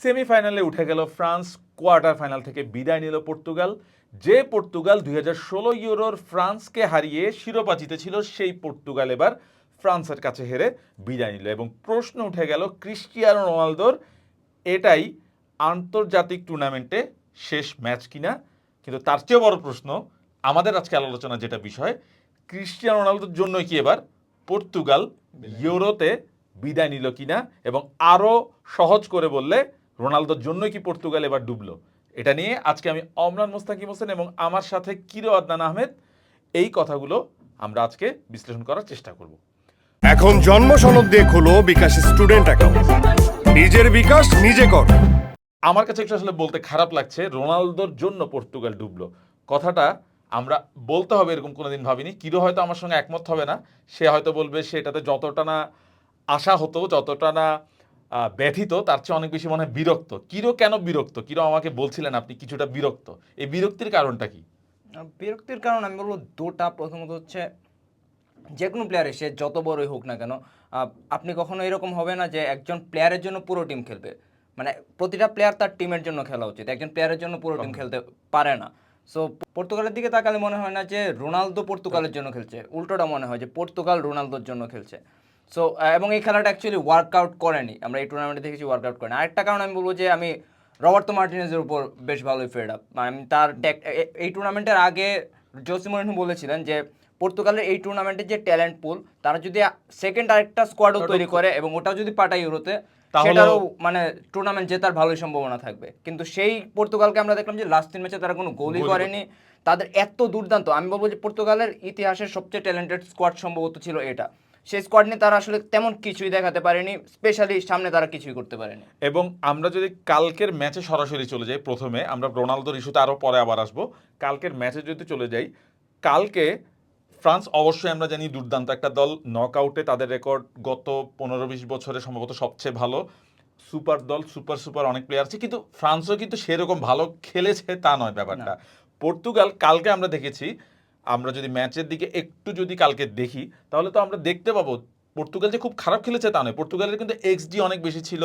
সেমিফাইনালে উঠে গেল ফ্রান্স কোয়ার্টার ফাইনাল থেকে বিদায় নিল পর্তুগাল যে পর্তুগাল দুই হাজার ষোলো ইউরোর ফ্রান্সকে হারিয়ে শিরোপা জিতেছিল সেই পর্তুগাল এবার ফ্রান্সের কাছে হেরে বিদায় নিল। এবং প্রশ্ন উঠে গেল ক্রিস্টিয়ানো রোনালদোর এটাই আন্তর্জাতিক টুর্নামেন্টে শেষ ম্যাচ কিনা? কিন্তু তার চেয়েও বড় প্রশ্ন আমাদের আজকে আলোচনা যেটা বিষয় ক্রিস্টিয়ানো রোনালদোর জন্যই কি এবার পর্তুগাল ইউরোতে বিদায় নিল কিনা? এবং আরও সহজ করে বললে রোনালদোর জন্যই কি পর্তুগাল এবার ডুবলো? এটা নিয়ে আজকে আমি অমরান মোস্তাকিম হোসেন এবং আমার সাথে কিরো আদনান আহমেদ এই কথাগুলো আমরা আজকে বিশ্লেষণ করার চেষ্টা করব। এখন জন্ম সনদ দিয়ে খোলো বিকাশ স্টুডেন্ট অ্যাকাউন্ট। নিজের বিকাশ নিজে কর। আমার কাছে একটু আসলে বলতে খারাপ লাগছে রোনালদোর জন্য পর্তুগাল ডুবলো। কথাটা আমরা বলতে হবে এরকম কোনোদিন ভাবিনি। কিরো হয়তো আমার সঙ্গে একমত হবে না। সে হয়তো বলবে সেটাতে যতটা না আশা হতো যতটা না ব্যথিত তার চেয়ে অনেক বেশি মনে হয় বিরক্ত। কিরো কেন বিরক্ত? কিরো আমাকে বলছিলেন আপনি কিছুটা বিরক্ত। এই বিরক্তির কারণটা কি? বিরক্তির কারণ আমি বলব দুটা। প্রথমত হচ্ছে যে কোনো প্লেয়ারে সে যত বড়ই হোক না কেন আপনি কখনো এরকম হবে না যে একজন প্লেয়ারের জন্য পুরো টিম খেলবে। মানে প্রতিটা প্লেয়ার তার টিমের জন্য খেলা উচিত। একজন প্লেয়ারের জন্য পুরো টিম খেলতে পারে না। সো পর্তুগালের দিকে তাকালে মনে হয় না যে রোনালদো পর্তুগালের জন্য খেলছে। উল্টোটা মনে হয় যে পর্তুগাল রোনালদোর জন্য খেলছে। সো এবং এই খেলাটা অ্যাকচুয়ালি ওয়ার্কআউট করেনি। আমরা এই টুর্নামেন্টে দেখেছি ওয়ার্কআউট করেনি। আরেকটা কারণ আমি বলব যে আমি রবার্তো মার্টিনেজের উপর বেশ ভালোই ফেড আপ আমি তার এই টুর্নামেন্টের আগে জোসিমোরিনহো বলেছিলেন যে পর্তুগালের এই টুর্নামেন্টের যে ট্যালেন্ট পুল তারা যদি সেকেন্ড আরেকটা স্কোয়াডও তৈরি করে এবং ওটাও যদি পাঠায় ইউরোতে তাহলেও- সেটারও মানে টুর্নামেন্ট জেতার ভালোই সম্ভাবনা থাকবে। কিন্তু সেই পর্তুগালকে আমরা দেখলাম যে লাস্ট তিন ম্যাচে তারা কোনো গোলই করেনি। তাদের এত দুর্দান্ত আমি বলব যে পর্তুগালের ইতিহাসের সবচেয়ে ট্যালেন্টেড স্কোয়াড সম্ভবত ছিল এটা। সেই স্কোয়াড নিয়ে তারা আসলে তেমন কিছুই দেখাতে পারেনি স্পেশালি সামনে তারা কিছুই করতে পারেনি। এবং আমরা যদি কালকের ম্যাচে সরাসরি চলে যাই প্রথমে আমরা রোনালদোর ইস্যুতে আরও পরে আবার আসব। কালকের ম্যাচে যদি চলে যাই কালকে ফ্রান্স অবশ্যই আমরা জানি দুর্দান্ত একটা দল। নক আউটে তাদের রেকর্ড গত পনেরো বিশ বছরে সম্ভবত সবচেয়ে ভালো। সুপার দল সুপার সুপার অনেক প্লেয়ার আছে। কিন্তু ফ্রান্সও কিন্তু সেরকম ভালো খেলেছে তা নয় ব্যাপারটা। পর্তুগাল কালকে আমরা দেখেছি আমরা যদি ম্যাচের দিকে একটু যদি কালকে দেখি তাহলে তো আমরা দেখতে পাবো। পর্তুগাল যে খুব খারাপ খেলেছে তা নয়। পর্তুগালের কিন্তু এক্সডি অনেক বেশি ছিল।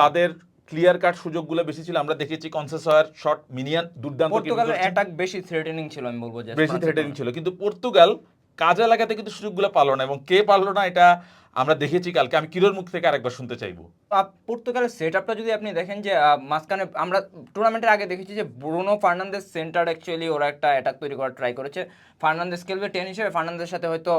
তাদের ক্লিয়ার কাট সুযোগগুলো বেশি ছিল। আমরা দেখেছি কনসেসয়ার শট মিনিয়ান দুর্দান্ত পর্তুগালের অ্যাটাক বেশি থ্রেটেনিং ছিল আমি বলব বেশি থ্রেটেনিং ছিল। কিন্তু পর্তুগাল কাজে লাগাতে কিন্তু সুযোগগুলো পালো না এবং কে পারল না এটা আমরা দেখেছি কালকে, আমি কিরোর মুখ থেকে আরেকবার শুনতে চাইব। পর্তুগালের সেট আপটা যদি আপনি দেখেন যে মাঝখানে আমরা টুর্নামেন্টের আগে দেখেছি যে ব্রুনো ফার্নান্দেস সেন্টার অ্যাকচুয়ালি ওরা একটা অ্যাটাক তৈরি করার ট্রাই করেছে। ফার্নান্দেস খেলবে টেন হিসেবে ফার্নান্দের সাথে হয়তো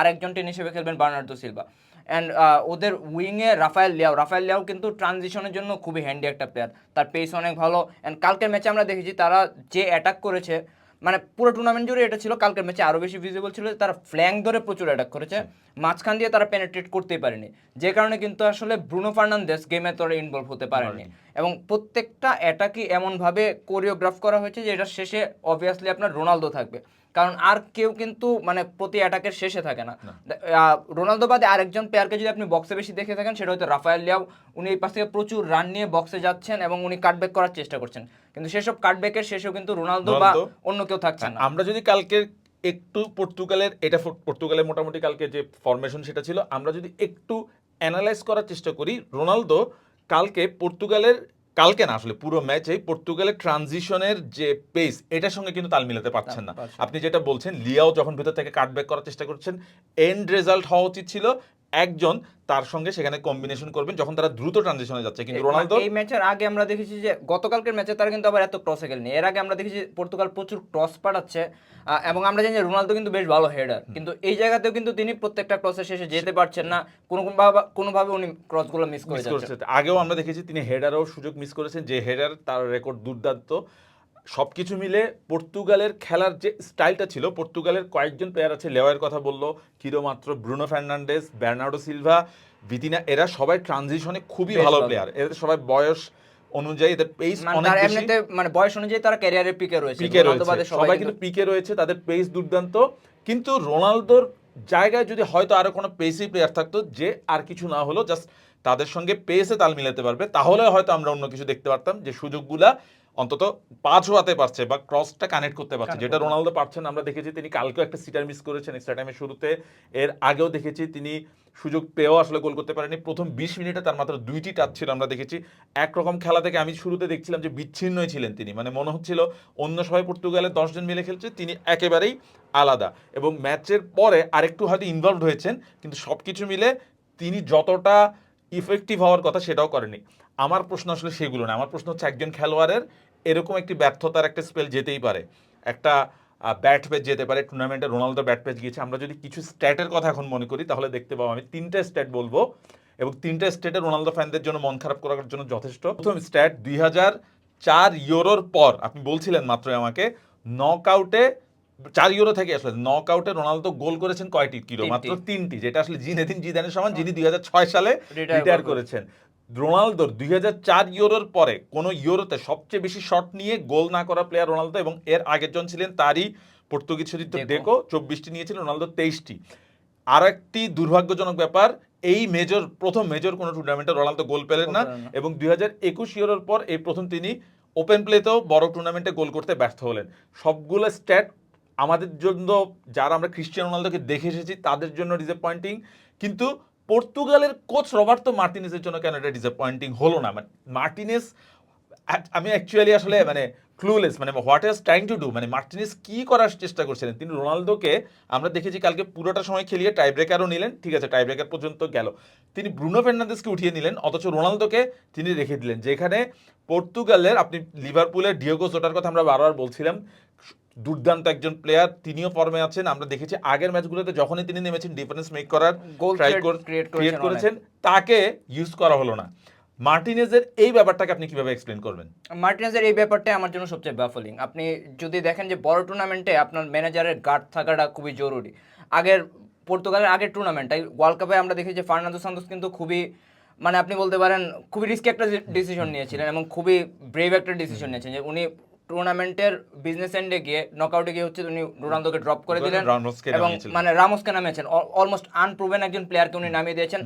আরেকজন টেন হিসেবে খেলবেন বার্নার্দো সিলভা অ্যান্ড ওদের উইংয়ে রাফায়েল লিয়াও রাফায়েল লিয়াও কিন্তু ট্রানজিশনের জন্য খুবই হ্যান্ডি একটা প্লেয়ার তার পেস অনেক ভালো। অ্যান্ড কালকের ম্যাচে আমরা দেখেছি তারা যে অ্যাটাক করেছে মানে পুরো টুর্নামেন্ট জুড়ে এটা ছিল কালকের ম্যাচে আরও বেশি ভিজিবল ছিল তারা ফ্ল্যাং ধরে প্রচুর অ্যাটাক করেছে। মাঝখান দিয়ে তারা পেনেট্রেট করতেই পারেনি। যে কারণে কিন্তু আসলে ব্রুনো ফার্নান্দেস গেমে তোরা ইনভলভ হতে পারেনি। এবং প্রত্যেকটা অ্যাটাকই এমনভাবে কোরিওগ্রাফ করা হয়েছে যে এটা শেষে অবভিয়াসলি আপনার রোনালদো থাকবে। কারণ আর কেউ কিন্তু মানে প্রতি অ্যাটাকের শেষে থাকে না। রোনালদো বাদে আরেকজন প্লেয়ারকে যদি আপনি বক্সে বেশি দেখে থাকেন সেটা হয়তো রাফায়েল লিয়াও। উনি এই পাশ থেকে প্রচুর রান নিয়ে বক্সে যাচ্ছেন এবং উনি কাটব্যাক করার চেষ্টা করছেন। কিন্তু সেসব কাটব্যাকের শেষেও কিন্তু রোনালদো বা অন্য কেউ থাকছেন না। আমরা যদি কালকে একটু পর্তুগালের এটা পর্তুগালের মোটামুটি কালকে যে ফরমেশন সেটা ছিল আমরা যদি একটু অ্যানালাইজ করার চেষ্টা করি রোনালদো কালকে পর্তুগালের কালকে না আসলে পুরো ম্যাচ এই পর্তুগালের ট্রানজিশনের যে পেস এটার সঙ্গে কিন্তু তাল মিলাতে পারছেন না। আপনি যেটা বলছেন লিয়াও যখন ভেতর থেকে কাটব্যাক করার চেষ্টা করছেন এন্ড রেজাল্ট হওয়া উচিত ছিল একজন তার সঙ্গে সেখানে কম্বিনেশন করবেন যখন তারা দ্রুত ট্রানজিশনে যাচ্ছে। কিন্তু রোনালদো এই ম্যাচের আগে আমরা দেখেছি যে গতকালকের ম্যাচে তারা কিন্তু আবার এত ক্রসে খেলেনি। এর আগে আমরা দেখেছি পর্তুগাল প্রচুর ক্রস পাঠাচ্ছে এবং আমরা জানি যে রোনালদো কিন্তু বেশ ভালো হেডার কিন্তু এই জায়গাতেও কিন্তু তিনি প্রত্যেকটা ক্রসের শেষে যেতে পারছেন না। কোনো কোনোভাবে উনি ক্রসগুলো মিস করে মিস যাচ্ছেন। করেছে। আগেও আমরা দেখেছি তিনি হেডারও সুযোগ মিস করেছেন। যে হেডার তার রেকর্ড দুর্দান্ত। সবকিছু মিলে পর্তুগালের খেলার যে স্টাইলটা ছিল পর্তুগালের কয়েকজন প্লেয়ার আছে লেওয়ের কথা বলল কিরো মাত্র Bruno Fernandes Bernardo Silva Vitinha এরা সবাই ট্রানজিশনে খুবই ভালো। প্লেয়ার এদের সবাই বয়স অনুযায়ী এদের পেস মানে অনেক বেশি। মানে বয়স অনুযায়ী তারা ক্যারিয়ারের পিকে রয়েছে। পিকে রয়েছে। সবাই কিন্তু পিকে রয়েছে তাদের পেস দুর্দান্ত। কিন্তু রোনালদোর জায়গায় যদি হয়তো আরও কোনো পেসি প্লেয়ার থাকতো যে আর কিছু না হলো জাস্ট তাদের সঙ্গে পেসে তাল মিলাতে পারবে তাহলে হয়তো আমরা অন্য কিছু দেখতে পারতাম যে সুযোগগুলা অন্তত পাঁচ হওয়াতে পারছে বা ক্রসটা কানেক্ট করতে পারছে। যেটা রোনালদো পারছেন আমরা দেখেছি তিনি কালকেও একটা সিটার মিস করেছেন এক্সট্রা টাইমের শুরুতে। এর আগেও দেখেছি তিনি সুযোগ পেয়েও আসলে গোল করতে পারেনি প্রথম বিশ মিনিটে তার মাত্র দুইটি টাচ ছিল আমরা দেখেছি। একরকম খেলা থেকে আমি শুরুতে দেখছিলাম যে বিচ্ছিন্নই ছিলেন তিনি। মানে মনে হচ্ছিল অন্য সবাই পর্তুগালের দশজন মিলে খেলছে তিনি একেবারেই আলাদা। এবং ম্যাচের পরে আরেকটু হয়তো ইনভলভ হয়েছেন কিন্তু সব কিছু মিলে তিনি যতটা ইফেক্টিভ হওয়ার কথা সেটাও করেনি। আমার প্রশ্ন আসলে সেগুলো না। আমার প্রশ্ন হচ্ছে একজন খেলোয়াড়ের এরকম একটি ব্যর্থতার একটা স্পেল যেতেই পারে। একটা ব্যাট পেজ যেতে পারে। টুর্নামেন্টে রোনালদো ব্যাট পেজ গিয়েছে। আমরা যদি কিছু স্ট্যাটের কথা এখন মনে করি, তাহলে দেখতে পাবো আমি তিনটে স্ট্যাট বলব এবং তিনটে স্টেটে রোনালদো ফ্যানদের জন্য মন খারাপ করার জন্য যথেষ্ট। প্রথম স্ট্যাট দুই হাজার চার ইউরোর পর, আপনি বলছিলেন মাত্রই আমাকে নক আউটে চার ইউরো থেকে আসলে নক আউটে রোনালদো গোল করেছেন কয়টি? কিলো মাত্র তিনটি যেটা আসলে জিনেদিন জিদানের সমান যিনি দুই সালে রিটায়ার করেছেন। রোনালদোর দুই চার ইউরোর পরে কোন ইউরোতে সবচেয়ে বেশি শট নিয়ে গোল না করা প্লেয়ার রোনালদো এবং এর আগের জন ছিলেন তারই পর্তুগিজ সতীর্থ ডেকো। চব্বিশটি নিয়েছিলেন রোনালদো তেইশটি। আর একটি দুর্ভাগ্যজনক ব্যাপার এই মেজর প্রথম মেজর কোনো টুর্নামেন্টে রোনালদো গোল পেলেন না গোল পেলেন না। এবং দুই হাজার একুশ ইউরোর পর এই প্রথম তিনি ওপেন প্লেতেও বড় টুর্নামেন্টে গোল করতে ব্যর্থ হলেন। সবগুলো স্ট্যাট আমাদের জন্য যারা আমরা ক্রিশ্চিয়ান রোনালদোকে দেখে এসেছি, তাদের জন্য ডিসঅ্যাপয়েন্টিং কিন্তু পর্তুগালের কোচ রবার্তো মার্টিনেসের জন্য কেন এটা ডিসঅ্যাপয়েন্টিং হলো না? মানে মার্টিনেস আমি অ্যাকচুয়ালি আসলে মানে ক্লুলেস মানে what is trying to do মানে মার্টিনেস কি করার চেষ্টা করছিলেন? তিনি রোনালদোকে, আমরা দেখেছি কালকে পুরোটা সময় খেলিয়ে টাই ব্রেকারও নিলেন, ঠিক আছে টাই ব্রেকার পর্যন্ত গেল। তিনি ব্রুনো ফের্নান্দেসকে উঠিয়ে নিলেন, অথচ রোনালদোকে তিনি রেখে দিলেন, যেখানে পর্তুগালের, আপনি লিভারপুলের ডিওগো জোটার কথা আমরা বারবার বলছিলাম দুর্দান্ত একজন প্লেয়ার তিনিও ফর্মে আছেন। আমরা দেখেছি আগের ম্যাচগুলোতে যখনই তিনি নেমেছেন ডিফারেন্স মেক করার ট্রাই ক্রিয়েট করেছেন তাকে ইউজ করা হলো না। মার্টিনেজের এই ব্যাপারটাকে আপনি কীভাবে এক্সপ্লেন করবেন? মার্টিনেজের এই ব্যাপারটা আমার জন্য সবচেয়ে ব্যাফলিং আপনি যদি দেখেন যে বড় টুর্নামেন্টে আপনার ম্যানেজারের গার্ড থাকাটা খুবই জরুরি। আগের পর্তুগালের আগের টুর্নামেন্টটাই ওয়ার্ল্ড কাপে আমরা দেখি যে ফার্নান্দো সান্তোস কিন্তু খুবই মানে আপনি বলতে পারেন খুবই রিস্কি একটা ডিসিশন নিয়েছিলেন এবং খুবই ব্রেভ একটা ডিসিশন নিয়েছেন যে উনি টুর্নামেন্টের বিজনেস এন্ডে গিয়ে নকআউটে গিয়ে হচ্ছে উনি রোনালদোকে ড্রপ করে দিলেন এবং মানে রামোসকে নামিয়েছেন। অলমোস্ট আনপ্রুভেন একজন প্লেয়ারকে উনি নামিয়ে দিয়েছেন।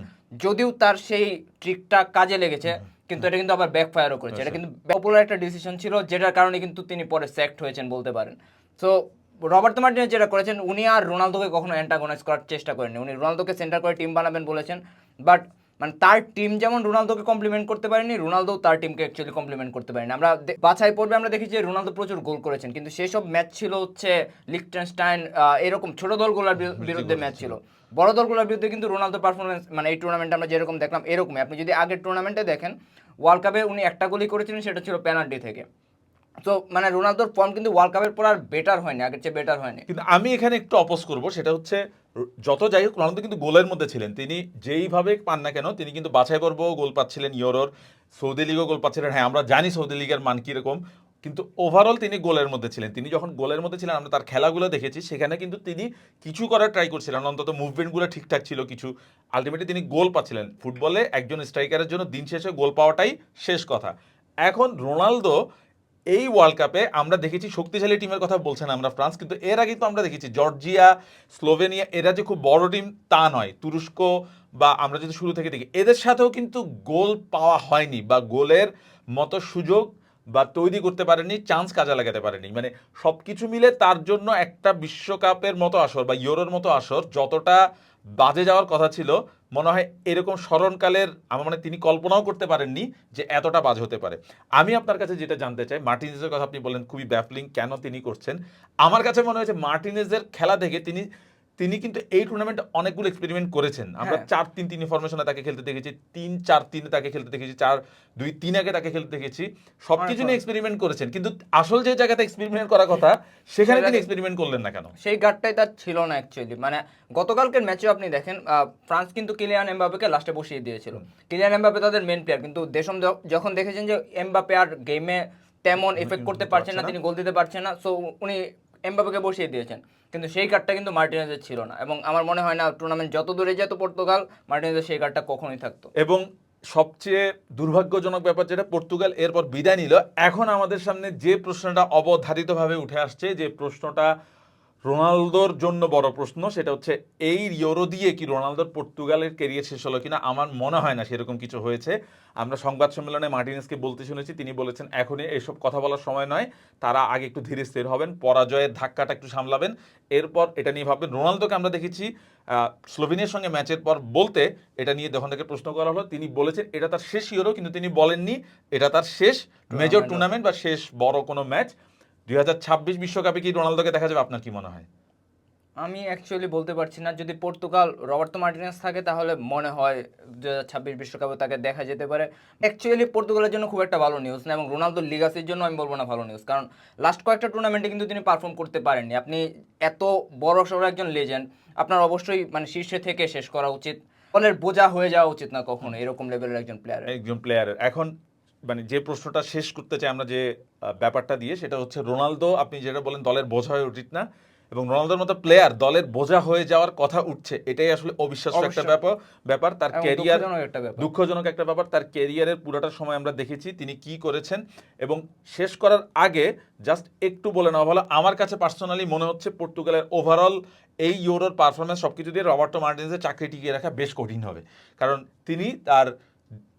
যদিও তার সেই ট্রিকটা কাজে লেগেছে কিন্তু এটা কিন্তু আবার ব্যাকফায়ারও করেছে। এটা কিন্তু পপুলার একটা ডিসিশন ছিল যেটার কারণে কিন্তু তিনি পরে সেক্ট হয়েছেন বলতে পারেন। সো রবার্ট মার্টিনেজ যেটা করেছেন উনি আর রোনালদোকে কখনো অ্যান্টাগোনাইজ করার চেষ্টা করেননি। উনি রোনালদোকে সেন্টার করে টিম বানাবেন বলেছেন বাট মানে তার টিম যেমন রোনালদোকে কমপ্লিমেন্ট করতে পারেনি রোনালদো তার টিমকে অ্যাকচুয়ালি কমপ্লিমেন্ট করতে পারেনি। আমরা বাছাই পর্বে আমরা দেখি যে রোনালদো প্রচুর গোল করেছেন কিন্তু সেসব ম্যাচ ছিল হচ্ছে লিকটেনস্টাইন এরকম ছোট দলগুলোর বিরু- বিরুদ্ধে ম্যাচ ছিল। বড় দলগুলোর বিরুদ্ধে কিন্তু রোনালদো পারফরমেন্স মানে এই টুর্নামেন্টে আমরা যেরকম দেখলাম এরকমই। আপনি যদি আগের টুর্নামেন্টে দেখেন ওয়ার্ল্ড কাপে উনি একটা গোলই করেছিলেন সেটা ছিল পেনাল্টি থেকে। তো মানে রোনালদোর ফর্ম কিন্তু ওয়ার্ল্ড কাপের পর আর বেটার হয়নি আগের চেয়ে বেটার হয়নি। কিন্তু আমি এখানে একটু অপোজ করব সেটা হচ্ছে যত যাই হোক রোনালদো কিন্তু গোলের মধ্যে ছিলেন। তিনি যেইভাবে পান না কেন, তিনি কিন্তু বাছাই পর্ব গোল পাচ্ছিলেন ইউরোর সৌদি লিগও গোল পাচ্ছিলেন। হ্যাঁ আমরা জানি সৌদি লিগের মান কীরকম, কিন্তু ওভারঅল তিনি গোলের মধ্যে ছিলেন। তিনি যখন গোলের মধ্যে ছিলেন, আমরা তার খেলাগুলো দেখেছি, সেখানে কিন্তু তিনি কিছু করার ট্রাই করছিলেন। অন্তত মুভমেন্টগুলো ঠিকঠাক ছিল কিছু। আলটিমেটলি তিনি গোল পাচ্ছিলেন। ফুটবলে একজন স্ট্রাইকারের জন্য দিন শেষে গোল পাওয়াটাই শেষ কথা। এখন রোনালদো এই ওয়ার্ল্ড কাপে আমরা দেখেছি শক্তিশালী টিমের কথা বলছেন আমরা ফ্রান্স, কিন্তু এর আগে তো আমরা দেখেছি জর্জিয়া, স্লোভেনিয়া, এরা যে খুব বড় টিম তা নয়, তুরস্ক বা আমরা যদি শুরু থেকে দেখি, এদের সাথেও কিন্তু গোল পাওয়া হয়নি বা গোলের মতো সুযোগ বা তৈরি করতে পারেনি চান্স কাজে লাগাতে পারেনি। মানে সব কিছু মিলে তার জন্য একটা বিশ্বকাপের মতো আসর বা ইউরোর মতো আসর যতটা বাজে যাওয়ার কথা ছিল। মনে হয় এরকম স্মরণকালের, আমার মানে তিনি কল্পনাও করতে পারেননি যে এতটা বাজ হতে পারে। আমি আপনার কাছে যেটা জানতে চাই, মার্টিনেজের কথা আপনি বলেন খুবই ব্যাফলিং কেন তিনি করছেন? আমার কাছে মনে হয়েছে মার্টিনেজের খেলা দেখে তিনি তিনি কিন্তু এই টুর্নামেন্টে অনেকগুলো এক্সপেরিমেন্ট করেছেন। আমরা। চার তিন তিন ফরমেশনে তাকে খেলতে দেখেছি তিন চার তিনে তাকে খেলতে দেখেছি চার দুই তিন আগে তাকে খেলতে দেখেছি। সবকিছু নিয়ে এক্সপেরিমেন্ট করেছেন। কিন্তু আসল যে জায়গাতে এক্সপেরিমেন্ট করার কথা সেখানে তিনি এক্সপেরিমেন্ট করলেন না কেন? সেই গার্ডটাই তার ছিল না অ্যাকচুয়ালি মানে গতকালকের ম্যাচেও আপনি দেখেন ফ্রান্স কিন্তু কিলিয়ান এমবাপেকে লাস্টে বসিয়ে দিয়েছিল। কিলিয়ান এমবাপে তাদের মেন প্লেয়ার কিন্তু দেশম যখন দেখেছেন যে এমবাপে আর গেমে তেমন এফেক্ট করতে পারছেন না তিনি গোল দিতে পারছেন না। সো উনি এমবাপেকে বসিয়ে দিয়েছেন। কিন্তু সেই কার্ডটা কিন্তু মার্টিনেজের ছিল না। এবং আমার মনে হয় না টুর্নামেন্ট যত দূরে যেত পর্তুগাল, মার্টিনেজের সেই কার্ডটা কখনোই থাকতো। এবং সবচেয়ে দুর্ভাগ্যজনক ব্যাপার যেটা, পর্তুগাল এরপর বিদায় নিল। এখন আমাদের সামনে যে প্রশ্নটা অবধারিতভাবে উঠে আসছে, যে প্রশ্নটা রোনালদোর জন্য বড় প্রশ্ন সেটা হচ্ছে এই ইউরো দিয়ে কি রোনালদোর পর্তুগালের কেরিয়ার শেষ হলো কিনা? আমার মনে হয় না সেরকম কিছু হয়েছে। আমরা সংবাদ সম্মেলনে মার্টিনেসকে বলতে শুনেছি তিনি বলেছেন এখনই এসব কথা বলার সময় নয় তারা আগে একটু ধীরে স্থির হবেন পরাজয়ের ধাক্কাটা একটু সামলাবেন। এরপর এটা নিয়ে ভাববেন রোনালদোকে আমরা দেখেছি স্লোভেনিয়ার সঙ্গে ম্যাচের পর বলতে এটা নিয়ে যখন তাকে প্রশ্ন করা হলো তিনি বলেছেন এটা তার শেষ ইউরো কিন্তু তিনি বলেননি এটা তার শেষ মেজর টুর্নামেন্ট বা শেষ বড় কোনো ম্যাচ দুই হাজার ছাব্বিশ বিশ্বকাপে কি রোনালদোকে দেখা যাবে? আপনার কি মনে হয়? আমি অ্যাকচুয়ালি বলতে পারছি না। যদি পর্তুগাল রবার্তো মার্টিনেস থাকে তাহলে মনে হয় দু হাজার ছাব্বিশ বিশ্বকাপে তাকে দেখা যেতে পারে। অ্যাকচুয়ালি পর্তুগালের জন্য খুব একটা ভালো নিউজ না এবং রোনালদো লিগাসির জন্য আমি বলব না ভালো নিউজ কারণ লাস্ট কয়েকটা টুর্নামেন্টে কিন্তু তিনি পারফর্ম করতে পারেননি। আপনি এত বড় সড়ো একজন লেজেন্ড আপনার অবশ্যই মানে শীর্ষে থেকে শেষ করা উচিত। দলের বোঝা হয়ে যাওয়া উচিত না কখনো এরকম লেভেলের একজন প্লেয়ার একজন প্লেয়ারের এখন মানে যে প্রশ্নটা শেষ করতে চাই আমরা যে ব্যাপারটা দিয়ে সেটা হচ্ছে রোনালদো আপনি যেটা বলেন দলের বোঝা হয়ে উচিত না এবং রোনালদোর মতো প্লেয়ার দলের বোঝা হয়ে যাওয়ার কথা উঠছে এটাই আসলে অবিশ্বাস্য একটা ব্যাপার ব্যাপার। তার ক্যারিয়ার দুঃখজনক একটা ব্যাপার। দুঃখজনক একটা ব্যাপার। তার ক্যারিয়ারের পুরোটা সময় আমরা দেখেছি তিনি কি করেছেন এবং শেষ করার আগে জাস্ট একটু বলে নেওয়া ভালো আমার কাছে পার্সোনালি মনে হচ্ছে পর্তুগালের ওভারঅল এই ইউরোর পারফরমেন্স সব কিছু দিয়ে রবার্টো মার্টিনেসের চাকরি টিকিয়ে রাখা বেশ কঠিন হবে। কারণ তিনি তার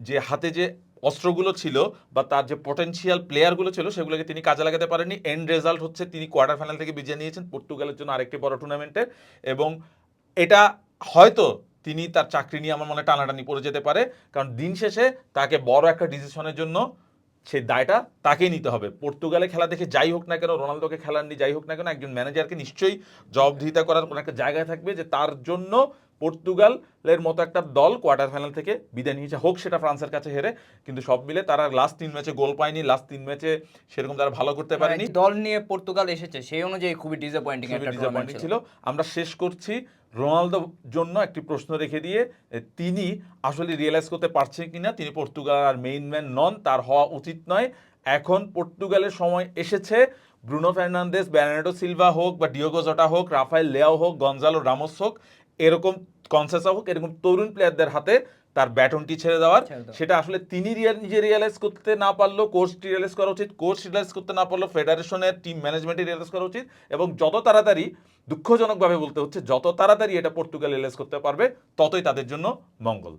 যে হাতে যে অস্ত্রগুলো ছিল বা তার যে পটেনশিয়াল প্লেয়ারগুলো ছিল, সেগুলোকে তিনি কাজে লাগাতে পারেননি। এন্ড রেজাল্ট হচ্ছে তিনি কোয়ার্টার ফাইনাল থেকে বিজয় নিয়েছেন পর্তুগালের জন্য আরেকটি বড় টুর্নামেন্টে এবং এটা হয়তো তিনি তার চাকরি নিয়ে আমার মনে টানাটানি পড়ে যেতে পারে। কারণ দিন শেষে তাকে বড় একটা ডিসিশনের জন্য সেই দায়টা তাকেই নিতে হবে। পর্তুগালে খেলা দেখে যাই হোক না কেন, রোনালদোকে খেলার নিয়ে যাই হোক না কেন, একজন ম্যানেজারকে নিশ্চয়ই জবাবদিহিতা করার কোনো একটা জায়গায় থাকবে যে তার জন্য পর্তুগালের মতো একটা দল কোয়ার্টার ফাইনাল থেকে বিদায় নিয়েছে। হোক সেটা ফ্রান্সের কাছে হেরে কিন্তু সব মিলে তারা লাস্ট তিন ম্যাচে গোল পায়নি লাস্ট তিন ম্যাচে সেরকম তারা ভালো করতে পারেনি। মানে দল নিয়ে পর্তুগাল এসেছে সেই অনুযায়ী খুবই ডিসঅ্যাপয়েন্টিং একটা টুর্নামেন্ট ছিল। আমরা শেষ করছি রোনালদোর জন্য একটি প্রশ্ন রেখে দিয়ে তিনি আসলে রিয়েলাইজ করতে পারছেন কিনা? তিনি পর্তুগাল আর মেইন ম্যান নন তার হওয়া উচিত নয়। এখন পর্তুগালের সময় এসেছে। ব্রুনো ফার্নান্দেস ব্যানার্ডো সিলভা হোক বা ডিওগো জটা হোক রাফায়েল লেয়াও হোক গঞ্জালো রামোস হোক এরকম কনসেসা হোক এরকম তরুণ প্লেয়ারদের হাতে তার ব্যাটনটি ছেড়ে দেওয়ার। সেটা আসলে তিনি নিজে রিয়েলাইজ করতে না পারলেও কোচ রিয়েলাইজ করা উচিত। কোচ রিয়েলাইজ করতে না পারলেও ফেডারেশনের টিম ম্যানেজমেন্টে রিয়েলাইজ করা উচিত এবং যত তাড়াতাড়ি দুঃখজনকভাবে বলতে হচ্ছে যত তাড়াতাড়ি এটা পর্তুগাল রিয়েলাইজ করতে পারবে ততই তাদের জন্য মঙ্গল।